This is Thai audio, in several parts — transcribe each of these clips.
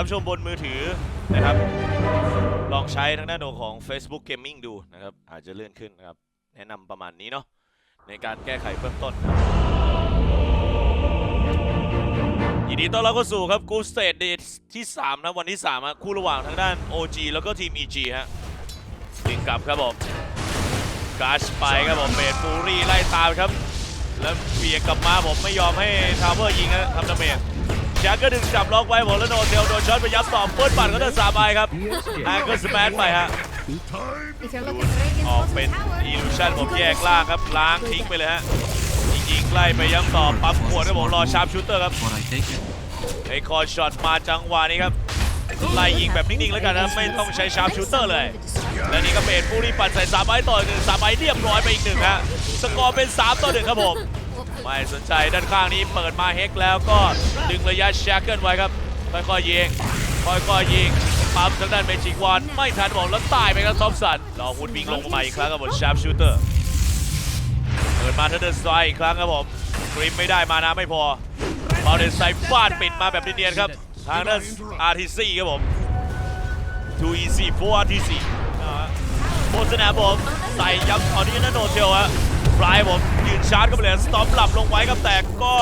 รับชมบนมือถือนะครับ ลองใช้ทางด้านของ Facebook Gaming ดูนะครับ อาจจะเลื่อนขึ้นนะครับ แนะนำประมาณนี้เนาะในการแก้ไขเบื้องต้นครับยินดีต้อนรับเข้าสู่ครับกูสเตดเดทที่ 3 นะวันที่3ครับคู่ระหว่างทางด้าน OG แล้วก็ทีม EG ฮะดึงกลับครับผมกาชไปครับผมเบดฟูรี่ไล่ตามครับ แล้วเบียกลับมาผมไม่ยอมให้ทาวเวอร์ยิงนะทำดาเมจ แจ็คก็ดึงจับล็อกไว้ผมแล้วโดนเทลโดนช็อตไปยับต่อเปิดบัตรก็เดินสามใบครับแองเกิลสแมนไปฮะ If you're looking for ออกเป็น radiant อีลูชันผมแยกล่างครับล้างทิ้งไปเลยฮะยิงๆไล่ไปย้ำต่อปั๊มขวดครับผมรอชาร์ปชูเตอร์ครับ What I take it. ไอคอร์ช็อตมาจังหวะนี้ครับไล่ยิงแบบนิ่งๆแล้วกันนะไม่ต้องใช้ชาร์ปชูเตอร์เลยและนี่ก็เป็นผู้ที่ปั่นใส่สามใบต่อหนึ่งสามใบเรียบร้อยไปอีกหนึ่งฮะสกอร์เป็น 3 ต่อหนึ่งครับผม ไม่สนใจด้านข้างนี้เปิดมาเฮกแล้วก็ดึงระยะแชกเกิลไว้ครับค่อยๆยิงค่อยๆยิงปั๊มทางด้านเมจิกวันไม่ทันบอกแล้วตายไปครับทอมสันรอคุณวิ่งลงมาอีกครั้งครับบนชาร์ปชูเตอร์เปิดมาเทเดอร์สไตร์อีกครั้งครับผมกริมไม่ได้มานะไม่พอเบาเดนไซฟาดปิดมาแบบเนียนๆครับทางด้าน RTC ครับผม2 easy 4 RTC โบนสนามผมใส่ยับตอนนี้นั่นโนเทลฮะ ฟลายผมยืนชาร์จเข้าไปเลยสตอมหลับลงไว้ครับแต่ก็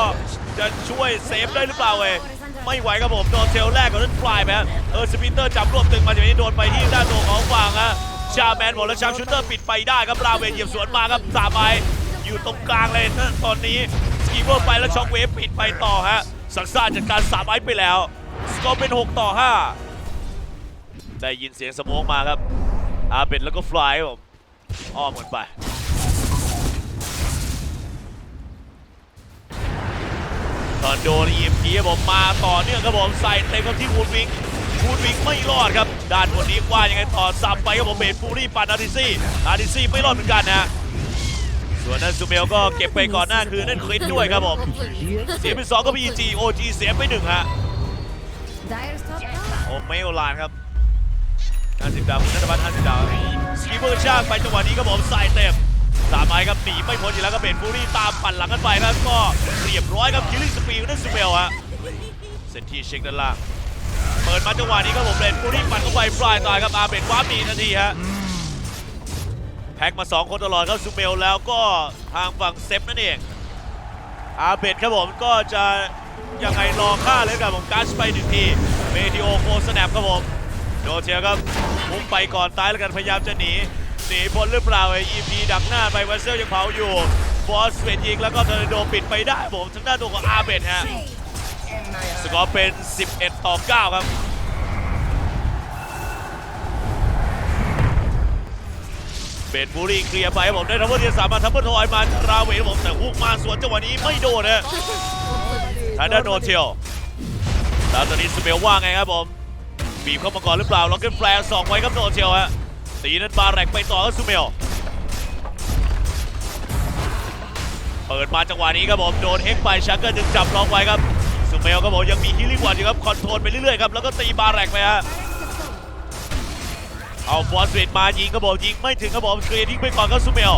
จะช่วยเซฟได้หรือเปล่าเว้ยไม่ไหวครับผมโดนเทลแรกกับนั่นฟลายไปฮะเออสปินเตอร์จับรวบตึงมาจากนี้โดนไปที่ด้านตัวของฝั่งฮะชาแมนบอกแล้วชาชูเตอร์ปิดไปได้ครับราเวนเหยียบสวนมาครับสามใบอยู่ตรงกลางเลยนะตอนนี้สกีเวอร์ไปแล้วช็อคเวฟปิดไปต่อฮะสังซ่าจัดการสามใบไปแล้วสกอร์เป็น 6 ต่อ 5 ได้ยินเสียงสมองมาครับอาเบดแล้วก็ฟลายผมอ้อมกันไป ตอนโดน EMP ครับผมมาต่อเนื่องครับผมใส่เต็มเข้าที่วูดวิงวูดวิงไม่รอดครับ ด้านบนนี้ว่ายังไงต่อสับไปครับผมเบดฟูรี่ปันอาริซี่อาริซี่ไม่รอดเหมือนกันนะส่วนนั้นซูเมลก็เก็บไปก่อนหน้าคือนั่นคริสด้วยครับผมเสียไปสองก็ PG OG เสียไปหนึ่งฮะ Dire's top tower. โอลานครับ50ดาวคุณนัทพัฒน์50ดาวสกีเบอร์ชาไปจังหวะนี้ครับผมใส่เต็ม สามไม้ครับหนีไม่พ้นอยู่แล้วก็เป็นฟูรี่ตามปั่นหลังกันไปครับก็เรียบร้อยครับคิลลิ่งสปีดนั่นซูเมลฮะเซนทีเช็คด้านล่างเปิดมาจังหวะนี้ครับผมเป็นฟูรี่ปั่นเข้าไปปลายตายครับอาเบนว้าร์ปหนีทันทีฮะแพ็กมา 2 คนตลอดครับซูเมลแล้วก็ทางฝั่งเซฟนั่นเองอาเบดครับผมก็จะยังไงรอฆ่าเลยกับผมกัชไปหนึ่งทีเมทิโอโคสแนปครับผมโดเทียครับมุ่งไปก่อนตายแล้วกันพยายามจะหนี หนีพ้นหรือเปล่าไอ้ EP ดักหน้าไปวัสเซลยังเผาอยู่บอสเวทยิงแล้วก็เทอร์นโดปิดไปได้ผมทางด้านตัวของอาเบดฮะสกอร์เป็น 11 ต่อ 9 ครับเบนบูรีเคลียร์ไปผมได้ทัพเปิลเทียร์สามมาทัพเปิลทอยมาราเวทครับผมแต่ฮุกมาสวนจังหวะนี้ไม่โดนนะทางด้านโนเทลแล้วตอนนี้สเปลว่าไงครับผมบีบเข้ามาก่อนหรือเปล่าล็อกเก็ตแฟลร์สองไว้ครับโนเทลฮะ ตีนั้นบาแรกไปต่อครับซูเมลเปิดมาจังหวะนี้ครับผมโดนเฮกไปชักเกอร์ดึงจับล็อกไว้ครับซูเมลครับผมยังมีฮิลลิ่งวันอยู่ครับคอนโทรลไปเรื่อยๆครับแล้วก็ตีบาแรกไปฮะเอาฟอสเวทมายิงก็บอกยิงไม่ถึงก็บอกเคลียร์ทิ้งไปก่อนครับซูเมล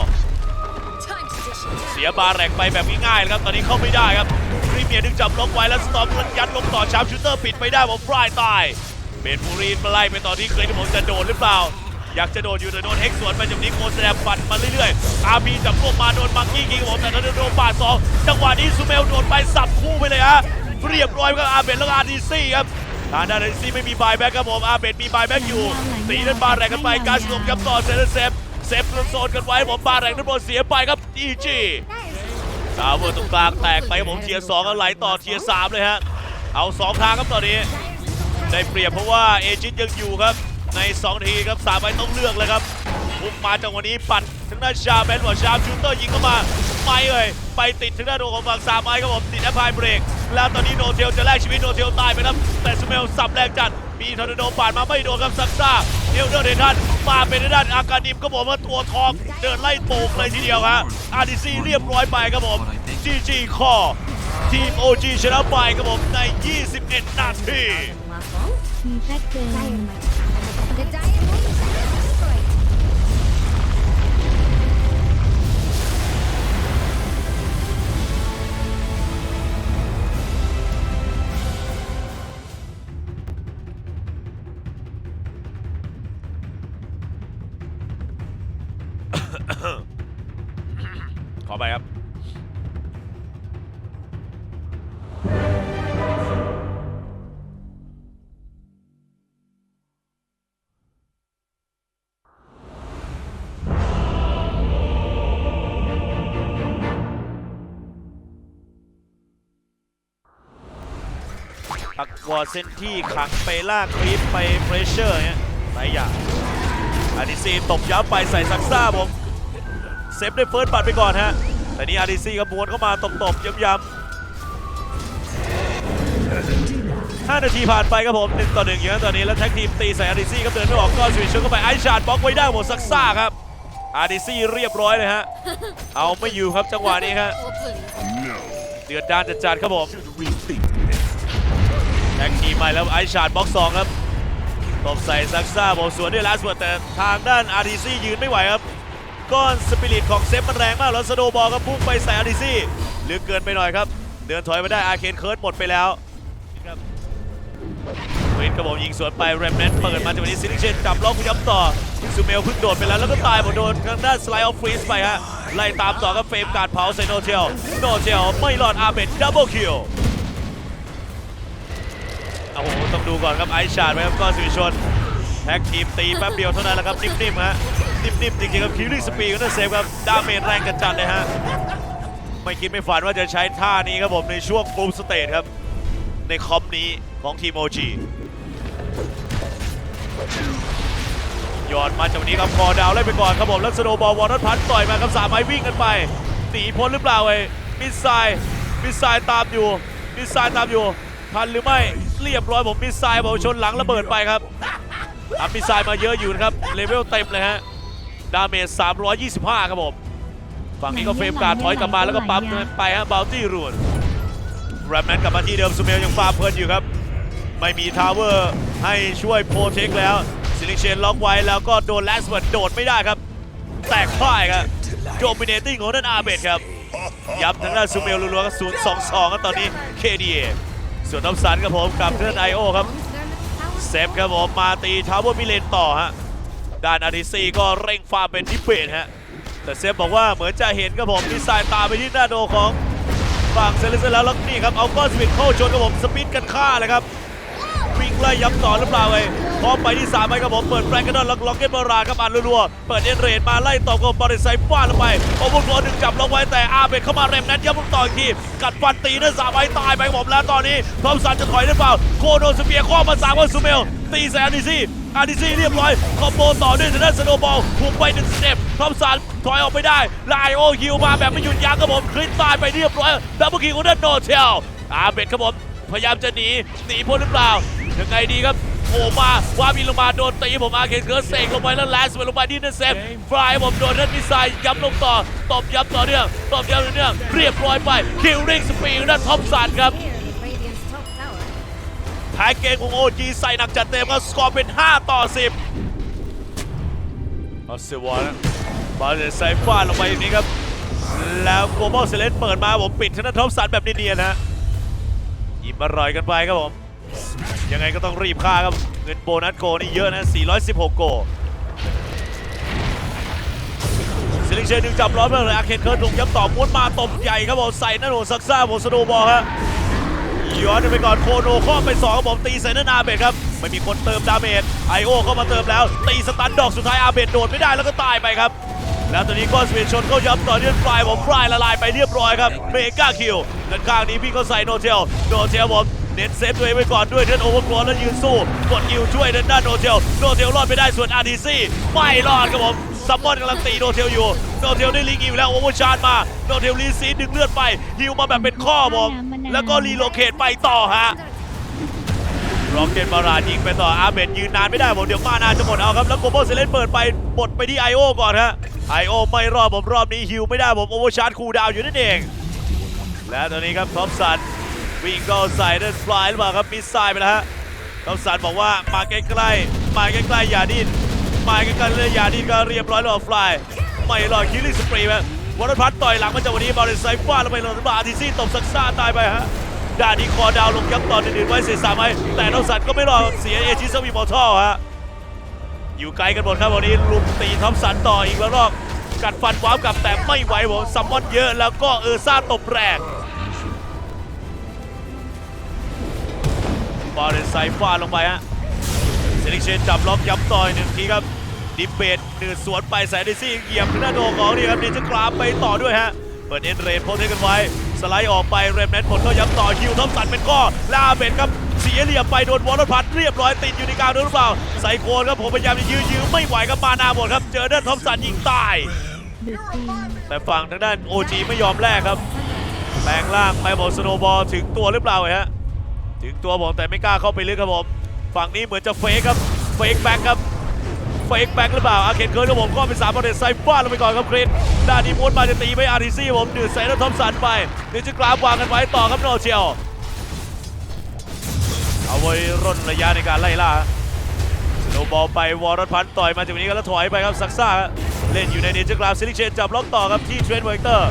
เสียบาแรกไปแบบง่ายๆเลยครับตอนนี้เข้าไม่ได้ครับรีเมียดึงจับล็อกไว้แล้วสตอมยัดลงต่อชาร์ปชูเตอร์ปิดไปได้ผมฟรายตายเบนฟูรีนมาไล่ไปต่อที่เคลที่ผมจะโดนหรือเปล่า อยากจะโดนอยู่แต่โดนเฮกสวนไปจากนี้โคสแลมปัดมาเรื่อยๆอาร์พีจับพวกมาโดนมังกี้ยิงผมแต่โดนปาดสองจังหวะนี้ซูเมลโดนไปสับคู่ไปเลยฮะเรียบร้อยครับอาเบนแล้วก็อาร์ดีซี่ครับทางด้านเอซีไม่มีบายแบ็กครับผมอาเบดมีบายแบ็กอยู่ตีนั่นบาแรงกันไปการสลบกับต่อเซนเซฟเซฟโซนกันไว้ผมบาแรงนั่นบอลเสียไปครับอีจีดาวเวอร์ตรงกลางแตกไปผมเทียร์สองแล้วไหลต่อเทียร์สามเลยฮะเอาสองทางครับตอนนี้ได้เปรียบเพราะว่าเอจิตยังอยู่ครับ ใน2ทีครับสามใบต้องเลือกเลยครับพุ่งมาจังหวะนี้ปัดทางด้านชาแมนบอกชาชูเตอร์ยิงเข้ามาไม่เลยไปติดทางด้านของฝั่งสามไม้ครับผมติดแอปพายเบรก แล้วตอนนี้โนเทลจะแลกชีวิตโนเทลตายไปครับแต่สเมลสับแรงจัดมีทอร์นาโดปาดมาไม่โดนครับซักซ่าเอลเดอร์เดนทันมาเป็นด้านอาการนิมก็บอกว่าตัวทองเดินไล่โตกเลยทีเดียวฮะอาร์ดีซีเรียบร้อยไปครับผมจีจีคอทีม OG ชนะไปครับผมใน 21 นาที ขอไปครับ อร์เซนที่ขังไปลากคลิปไปเพรสเชอร์เนี่ยหลายอย่างอาร์ดีซีตบย้ำไปใส่ซักซ่าผมเซฟได้เฟิร์สบัตรไปก่อนฮะ แต่นี่อาร์ดีซีก็ม้วนเข้ามาตบๆย้ำๆ5นาทีผ่านไปครับผม1ต่อ1อย่างนั้นตอนนี้แล้วแท็กทีมตีใส่อาร์ดีซีครับเดินไม่ออกก็สวิตช์เข้าไปไอชาร์ดบล็อกไว้ได้หมดซักซ่าครับอาร์ดีซีเรียบร้อยเลยฮะเอาไม่อยู่ครับจังหวะนี้ครับ Oh, please. เดือดดานจัดๆครับผม แท็กทีมใหม่แล้วไอชาร์ดบล็อกสองครับตบใส่ซักซ่าบอกสวนด้วยลาสเวิร์ดแต่ทางด้านอาร์ดีซียืนไม่ไหวครับ ก้อนสปิริตของเซฟมันแรงมากแล้วสโนบอลก็พุ่งไปใส่อาร์ดีซีลึกเกินไปหน่อยครับ เดินถอยมาได้อาเคนเคิร์ดหมดไปแล้วครับเวนกระบอกยิงสวนไปแรมเนนเปิดมาจากวันนี้ซิลิเชนจับล็อกย้ำต่อซูเมลพิ่งโดดไปแล้วแล้วก็ตายหมดโดนทางด้านสไลด์ออฟฟรีสไปฮะไล่ตามต่อกับเฟรมการเผาใส่โนเทลโนเทลไม่รอดอาเบดดับเบิลคิว โอ้โหต้องดูก่อนครับไอชาร์ดไว้ครับก้อนสิริชนแท็กทีมตีแป๊บเดียวเท่านั้นแหละครับนิ่มๆฮะนิ่มๆจริงๆครับคิวลิ่งสปีดก็ได้เซฟครับดาเมจแรงกันจัดเลยฮะไม่คิดไม่ฝันว่าจะใช้ท่านี้ครับผมในช่วงฟูลสเตทครับ ในคอมนี้ของทีมโอจียอดมาจากวันนี้ครับคอดาวไล่ไปก่อนครับผมแล้วสโนบอลวอร์นัทพันต่อยมาครับสามไม้วิ่งกันไปหนีพ้นหรือเปล่าเอ้มิสไซมิสไซตามอยู่มิสไซตามอยู่ทันหรือไม่ เรียบร้อยผมมิสไซล์ผมชนหลังระเบิดไปครับอัพมิสไซล์มาเยอะอยู่นะครับเลเวลเต็มเลยฮะดาเมจ325 ครับผมฝั่งนี้ก็เฟรมการถอยกลับมาแล้วก็ปั๊มไปฮะบ o ลตี้รูนแรมแมนกลับมาที่เดิมซูเมลยังฟาเพลินอยู่ครับ ไม่มีทาวเวอร์ให้ช่วยโปรเทคแล้วซิลิเชนล็อกไว้แล้วก็โดนแลสเวิร์ดโดดไม่ได้ครับ แตกพ่ายครับโดมิเนติ้งของด้านอาเบดครับ ยับทางด้านซูเมลรัวๆก็0 2 2ครับตอนนี้ KDA ส่วนทับสันครับผมกับเพื่อนไอโอครับเซฟครับผมมาตีทาวเวอร์มิเลนต่อฮะด้านอาริซีก็เร่งฟาร์มเป็นทิเบตฮะแต่เซฟบอกว่าเหมือนจะเห็นครับผมมีสไซล์ตามไปที่หน้าโดของฝั่งเซเลสแล้วแล้วนี่ครับเอาก้อนสวิตเข้าชนครับผมสปิดกันฆ่าเลยครับ วิ่งไล่ย้ำต่อหรือเปล่าเว้ยพร้อมไปที่3ไปครับผมเปิดแฟรงก์กันดอนล็อกล็อกเก็ตบาราครับอันรัวๆเปิดเอ็นเรดมาไล่ต่อกับบอริไซฟาดลงไปโอเวอร์โฟลดึงจับล็อกไว้แต่อาเบดเข้ามาเร็มนั้นย้ำลงต่ออีกทีกัดฟันตีนั่นสามไปตายไปครับผมแล้วตอนนี้ทอมสันจะถอยหรือเปล่าโคโนสเปียร์ข้อมาสามว่าซูเมลตีแซนดิซี่อาร์ดิซี่เรียบร้อยคอมโบต่อด้วยทางด้านสโนบอลถูกไปหนึ่งสเต็ปทอมสันถอยออกไปได้ไลโอฮิวมาแบบไม่หยุดยั้งครับผมคลิปตายไปเรียบร้อยดับเบิลคิวของด้านโนเทลอาเบดครับผมพยายามจะหนีหนีพ้นหรือเปล่า ยังไงดีครับโผล่มาวาบินลงมาโดนตีผมอาเคนเคิร์สเสกลงไปแล้วแลสไปลงไปที่นั่นเซฟฟรายผมโดนนั่นมิไซย้ำลงต่อตบย้ำต่อเนื่องตบย้ำต่อเนื่องเรียบร้อยไปคิวริงสปีดนั่นท็อปสันครับแพ็กเกจของ OG ใส่หนักจัดเต็มก็สกอร์เป็น 5 ต่อ 10ออสเซวอนบอลเซฟฟาดลงไปอย่างนี้ครับ แล้วโกลบอลเซเลนเปิดมาผมปิดทางด้านท็อปสันแบบเนียนๆนะยิ้มอร่อยกันไปครับผม ยังไงก็ต้องรีบฆ่าครับ เงินโบนัสโกนี่เยอะนะ 416 โกซิลิงเชนดึงจับล้อมเลยอาเคนเคิร์ดลงย้ำต่อม้วนมาตบใหญ่ครับผมใส่หน้าโหนซักซ่าผมสโนบอลฮะย้อนไปก่อนโคโนข้อไปสองครับผมตีใส่หน้าอาเบดครับไม่มีคนเติมดาเมจไอโอเข้ามาเติมแล้ว ตีสตันดอกสุดท้ายอาเบดโดดไม่ได้แล้วก็ตายไปครับ แล้วตอนนี้ก็สเปนชนเข้าย้ำต่อเนื่องฟลายผมฟลายละลายไปเรียบร้อยครับเมกาคิวด้านข้างนี้พี่เขาใส่โนเทลโนเทลผมเน้นเซฟตัวเองไว้ก่อนด้วยเดินโอเวอร์โกลแล้วยืนสู้กดคิวช่วยด้านด้านโนเทลโนเทลรอดไปได้ส่วนอาร์ดีซี่ไม่รอดครับผมซัมมอนกำลังตีโนเทลอยู่โนเทลได้ลิงอิวแล้วโอเวอร์ชาร์จมาโนเทลรีซีดดึงเลือดไปฮิวมาแบบเป็นข้อผมแล้วก็รีโลเคทไปต่อฮะร็อกเก็ตบาราดยิงไปต่ออาเบดยืนนานไม่ได้ผมเดี๋ยวมานาจะหมดเอาครับแล้วโกโบเซเลนเปิดไปหมดไปที่ไอโอก่อนฮะ ไอโอไม่รอดผมรอบนี้ฮิวไม่ได้ผมโอเวอร์ชาร์จคูดาวอยู่นั่นเอง และตอนนี้ครับท็อปสันวิ่งก็ใส่เดินฟลายหรือเปล่าครับมิสไซล์ไปแล้วฮะท็อปสันบอกว่ามาใกล้ๆมาใกล้ๆอย่าดิ้นมาใกล้ๆเลยอย่าดิ้นก็เรียบร้อยแล้วฟลายไม่รอดคิลลิ่งสปรีไหมวอลพัทต่อยหลังมาจากวันนี้บอลเลนไซฟ้าแล้วไปโดบาอาร์ทีซี่ตบซักซ่าตายไปฮะด้านนี้คอดาวลงย้ำต่ออื่นไว้เสียสามไว้แต่น้องสันก็ไม่รอดเสียเอชิสวีมอร์ทัลฮะ อยู่ไกลกันหมดครับวันนี้ลุมตีทอปสันต่ออีกแล้วรอบกัดฟันว้าวกลับแต่ไม่ไหวผมซัมมอนเยอะแล้วก็เออซ่าตบแรงบอลเลนไซฟาลงไปฮะเซลิกเชนจับล็อกย้ำต่อยหนึ่งทีครับดิเบตหนืดสวนไปแสนดิซี่เหยียบทางด้าโดของนี่ครับดนจะกราฟไปต่อด้วยฮะเปิดเอ็นเรนโพสเทกันไว้ สไลด์ออกไปเรมแนทผลก็ย้ำต่อคิวทอมสันเป็นก้อลาเบนครับ สียเหลี่ยมไปโดนวอลเลพัดเรียบร้อยติดอยู่ในกลางด้วยหรือเปล่าไซโคนครับผมพยายามจะยื้อยื้อไม่ไหวครับมานาหมดครับ เจอเดนทอมสันยิงตาย แต่ฝั่งทางด้าน OG ไม่ยอมแลกครับแปลงร่างไปบอกสโนบอลถึงตัวหรือเปล่าไอ้ฮะถึงตัวผมแต่ไม่กล้าเข้าไปลึกครับผมฝั่งนี้เหมือนจะเฟกครับเฟกแบ็กครับเฟกแบ็กหรือเปล่าอาเคนเคิร์ดครับผมก็เป็นสามประเด็นไซฟ้าลงไปก่อนครับคริสด้านนี้ม้วนมาจะตีไปอาร์ทีซี่ผมดืดใส่แล้วทอมสันไปเดี๋ยวจะกราฟวางกันไว้ต่อครับโนเชียว เอาไว้ร่นระยะในการไล่ล่าโนบอลไปวอร์รพันต่อยมาจากนี้ก็แล้วถอยไปครับซักซ่าเล่นอยู่ในนินจากราฟซิลิเชนจับล็อกต่อครับที่เทรนด์เวกเตอร์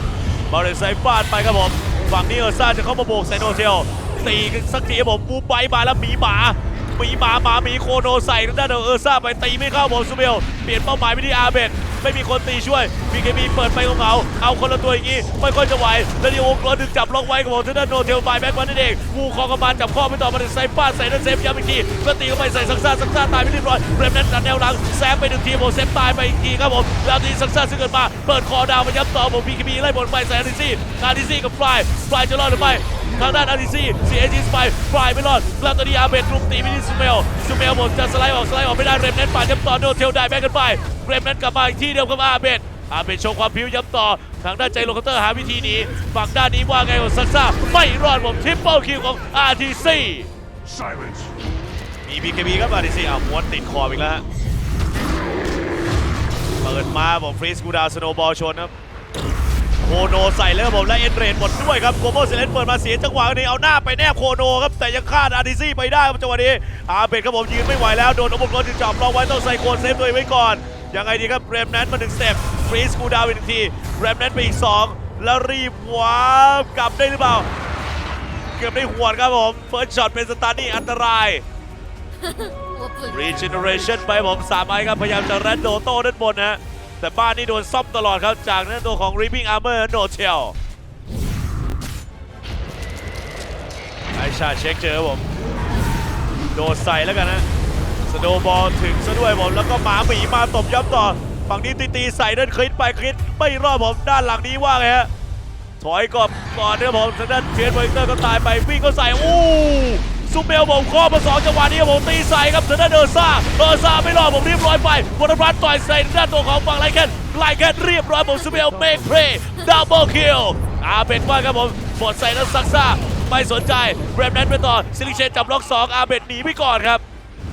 บอลเลนไซฟาดไปครับผมฝั่งนี้เออร์ซ่าจะเข้ามาโบกใส่โนเชลตีกันสักทีครับผมบูไปมาแล้วหมีหมาหมีหมาหมามีโคโนใส่ทางด้านเออร์ซ่าไปตีไม่เข้าผมซูเบลเปลี่ยนเป้าหมายไปที่อาเบด ไม่มีคนตีช่วยบีเคบีเปิดไปของเขาเอาคนละตัวอย่างนี้ ไม่ค่อยจะไหวแล้วดิโอโกรดึงจับล็อกไว้กับผมทางด้านโนเทลบายแบ็กมานั่นเองวูคองกำบาลจับข้อไปต่อมาถึงไซป้าใส่นั่นเซฟย้ำอีกทีก็ตีเข้าไปใส่ซักซ่าซักซ่าตายไปเรียบร้อยเบรมนั้นตัดแนวหลังแซงไปหนึ่งทีผมเซฟตายไปอีกทีครับผมแล้วทีซักซ่าซึ่งเกิดมาเปิดคอดาวมาย้ำต่อผมบีเคบีไล่บอลไปใส่อาร์ดิซี่อาร์ดิซี่กับฟลายฟลายจะรอดหรือไม่ ทางด้านอาร์ดิซี่เสียจีสไปฟลายไม่รอดแล้วตอนนี้อาเบดลุมตีไปที่ซูเมลซูเมลผมจะสไลด์ออกสไลด์ออกไม่ได้เรมเน้นป่าดย้ำต่อโนเทลได้แบ็กกันไปเรมเน้นกลับมาอีกที่เดียวกับอาเบดอาเบดโชว์ความพิ้วย้ำต่อทางด้านใจโลคาเตอร์หาวิธีหนีฝั่งด้านนี้ว่าไงของซักซ่าไม่รอดผมทริปเปิลคิวของ RTC Silence. มี BKB ครับ RTC อ้าวม้วนติดคออีกแล้วฮะเปิดมาผมฟรีสกูดาวสโนบอลชนครับ โคโนใส่เลยครับผมและเอ็นเรนหมดด้วยครับโกโบเซเลนเปิดมาเสียจังหวะนี้เอาหน้าไปแนบโคโนครับแต่ยังคาดอาร์ดิซี่ไปได้ครับจังหวะนี้อาเบดครับผมยืนไม่ไหวแล้วโดนอบุกรจึงจับรองไว้ต้องใส่โคนเซฟตัวเองไว้ก่อนยังไงดีครับเรมแนนมาหนึ่งสเต็ปฟรีสกูดาวอีกหนึ่งทีเรมแนนไปอีก 2 แล้วรีบว้าบกลับได้หรือเปล่า เกือบได้หวดครับผมเฟิร์สช็อตเป็นสตาร์นี่อันตราย Regeneration ไปผมสามไม้ครับพยายามจะแรดโดโต้ด้านบนนะฮะ แต่บ้านนี่โดนซ่อมตลอดครับ จากนั้นตัวของ Reaping Armor โนเชลไอชาเช็คเจอผม โดดใส่แล้วกันนะ สโนบอลถึงซะด้วยผม แล้วก็หมาหมีมาตบย้ำต่อ ฝั่งนี้ตีตีใส่ด้านคลิดไปคลิดไม่รอดผมด้านหลังนี้ว่าไงฮะถอยก่อนก่อนเนี่ยผมทางด้านเทียนไวเตอร์ก็ตายไปวิ่งก็ใส่ อู้ ซูเมลผมข้อมาสองจังหวะนี้ผมตีใส่ครับทางด้านเดอร์ซ่าเดอร์ซ่าไม่รอดผมเรียบร้อยไปวอร์พัทต่อยใส่ด้านตัวของฝั่งไลแคนไลแคนเรียบร้อยผมซูเมลเมกเพลย์ดับเบิลคิลอาเบดว่าครับผมหมดใส่แล้วซักซ่าไม่สนใจเรมแนนไปต่อซิลิเชนจับล็อกสองอาเบดหนีไปก่อนครับ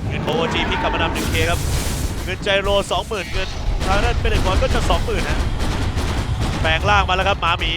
เงินโอจีพิกกลับมานำหนึ่งเคครับเงินใจโรสองหมื่นเงินทางด้านเป็นเด็กบอลก็จะสองหมื่นนะแปลงร่างมาแล้วครับหมาหมี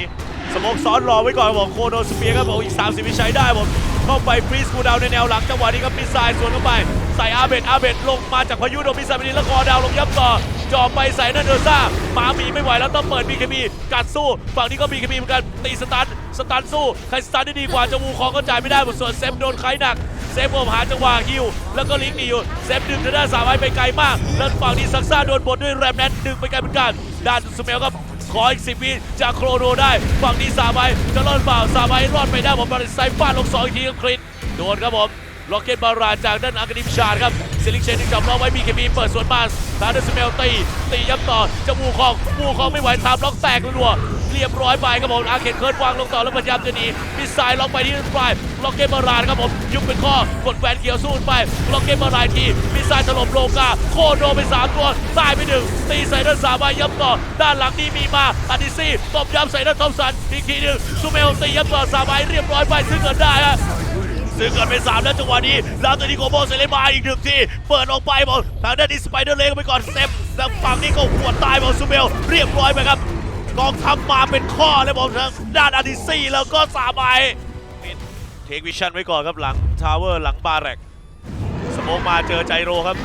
สโมกซ้อนรอไว้ก่อนครับผมโคโนสเปียร์ครับผมอีก 30วิใช้ได้ผม เข้าไปฟรีสกูดาวในแนวหลังจังหวะนี้ครับมิสไซล์สวนเข้าไป ใส่อาเบดอาเบดลงมาจากพายุโดนมิซล์ไปนี้แล้วคอดาวลงยับต่อจ่อไปใส่นันเดอร์ซ่าหมาหมีไม่ไหวแล้วต้องเปิดบีเคบีกัดสู้ฝั่งนี้ก็บีเคบีเหมือนกันตีสตันสตันสู้ใครสตันได้ดีกว่าจะวูคอก็จ่ายไม่ได้หมดส่วนเซฟโดนใครหนักเซฟผมหาจังหวะฮิวแล้วก็ลิงก์หนีอยู่เซฟดึงทางด้านสามไว้ไปไกลมากแล้วฝั่งนี้ซักซ่าโดนบดด้วยแรมแนนดึงไปไกลเหมือนกันด้านสเมลครับ ขออีกสิบวิจากโครโนได้ ฝั่งนี้สามใบจะรอดเปล่าสามใบรอดไปได้ผมบริสไซฟาดลงสองอีกทีครับคริสโดนครับผมล็อกเก็ตบาราจากด้านอังกฤษชาร์ครับเซลิกเชนจับล็อกไว้มีเคมีเปิดสวนมาทางด้านสเมลตีตีย้ำต่อจะมูคองมูคองไม่ไหวตามล็อกแตกรัว เรียบร้อยไปครับผมอาเคนเคิร์ดวางลงต่อแล้วพยายามจะหนีมิสไซล์ล็อกไปที่ปลายล็อกเก็ตบารานครับผมยุบเป็นข้อกดแหวนเขียวสู้ไปล็อกเก็ตบารานทีมิสไซล์ถล่มโลกาโคโดไปสามตัวตายไปหนึ่งตีใส่ด้านสามใบยับต่อ ด้านหลังนี้มีมาอาดิซี่ตบย้ำใส่ด้านทอมสันอีกทีหนึ่งซูเมลตีย้ำต่อสามใบเรียบร้อยไปซึ่งเกิดได้ฮะซึ่งเกิดเป็นสามแล้วจังหวะนี้แล้วตัวนี้โกโบเซเลมาอีกหนึ่งทีเปิดออกไปบอลทางด้านนี้สไปเดอร์เลงไปก่อนเซฟแล้วฝั่งนี้ก็หัวตายบอลซูเมลเรียบร้อยไปครับ กองทัพมาเป็นข้อเลยบอลทางด้านอาดิซี่แล้วก็สามใบเทควิชั่นไว้ก่อนครับหลังทาวเวอร์หลังบาร์แรกสโมกมาเจอใจโรครับ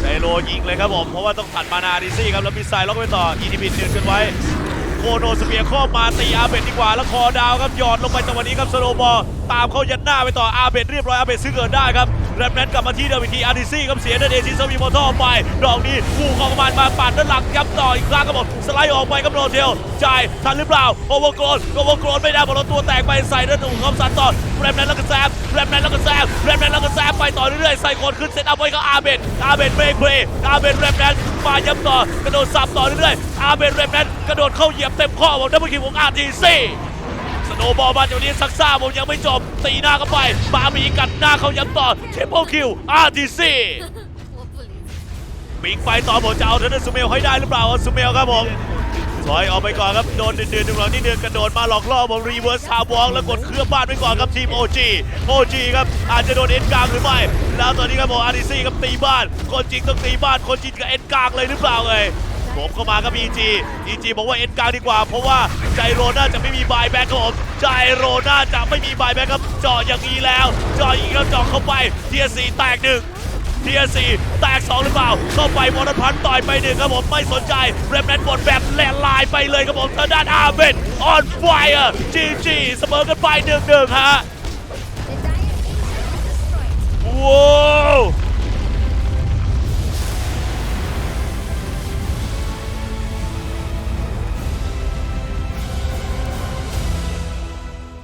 ใจโรยิงเลยครับผม เพราะว่าต้องถัดมานาอดิซี่ครับ แล้วมิสไซล์ล็อกไว้ต่ออีทีบินหนึ่งกันไว้ โนสเปียร์ข้อมาตีอาเบดดีกว่าแล้วคอดาวครับหยอดลงไปจังหวะนี้ครับสโนบอลตามเข้ายันหน้าไปต่ออาเบดเรียบร้อยอาเบดซื้อเกินได้ครับแรมแนนกลับมาที่เดิมอีกทีอาร์ดีซี่ครับเสียนั่นเอซิสมีมอเตอร์ไปดอกนี้คู่ของมันมาปาดด้านหลังยับต่ออีกครั้งครับผมสไลด์ออกไปครับโรเทลจ่ายทันหรือเปล่าโอเวอร์โกรนโอเวอร์โกรนไม่ได้บอลตัวแตกไปใส่ด้านหนุ่มคอมสันต่อแรมแนนแล้วก็แซม แรมแนนแล้วก็แซมแรมแนนแล้วก็แซมไปต่อเรื่อยๆใส่คนขึ้นเซตอัพไว้ก็อาเบดอาเบดเบรกเพลย์อาเบดแรมแนนมาย้ำต่อกระโดดสับต่อเรื่อยๆอาเบดแรมแนนกระโดดเข้าเหยียบเต็มข้อของดับเบิลคิวของอาร์ทีซีสโนว์บอลมาจากนี้ซักซ่าผมยังไม่จบตีหน้าเข้าไปบามีกัดหน้าเขาย้ำต่อเทปเปิลคิวอาร์ทีซี Hopefully. บิงไปต่อผมจะเอาเทนเนอร์ซูเมลให้ได้หรือเปล่าซูเมลครับผม ถอยออกไปก่อนครับ โดนเดือดๆหนึ่งหลังนี่เดือนกระโดดมาหลอกล่อผมรีเวิร์สฮาร์วอลแล้วกดเครื่องบ้านไปก่อนครับทีม OG OG ครับอาจจะโดนเอ็นกลางหรือไม่ แล้วตอนนี้ครับผมอาร์ทีซีครับตีบ้าน คนจริงต้องตีบ้าน คนจริงกับเอ็นกลางเลยหรือเปล่าเลยผมเข้ามาครับ EG EG บอกว่าเอ็นกลางดีกว่า เพราะว่าใจโรน่าจะไม่มีบายแบ็คครับผมใจโรน่าจะไม่มีบายแบ็คครับเจาะอย่างนี้แล้วเจาะอีกแล้วเจาะเข้าไปเทียสีแตกหนึ่ง เทียสี่แตกสองหรือเปล่า เข้าไปวอร์พันต่อยไปหนึ่งครับผมไม่สนใจเรมแนนบดแบบแหลนลายไปเลยครับผมทางด้านอาเบนออนไฟร์จีจีเสมอกันไปหนึ่งหนึ่งฮะ The Dire Beast has destroyed. ว้าว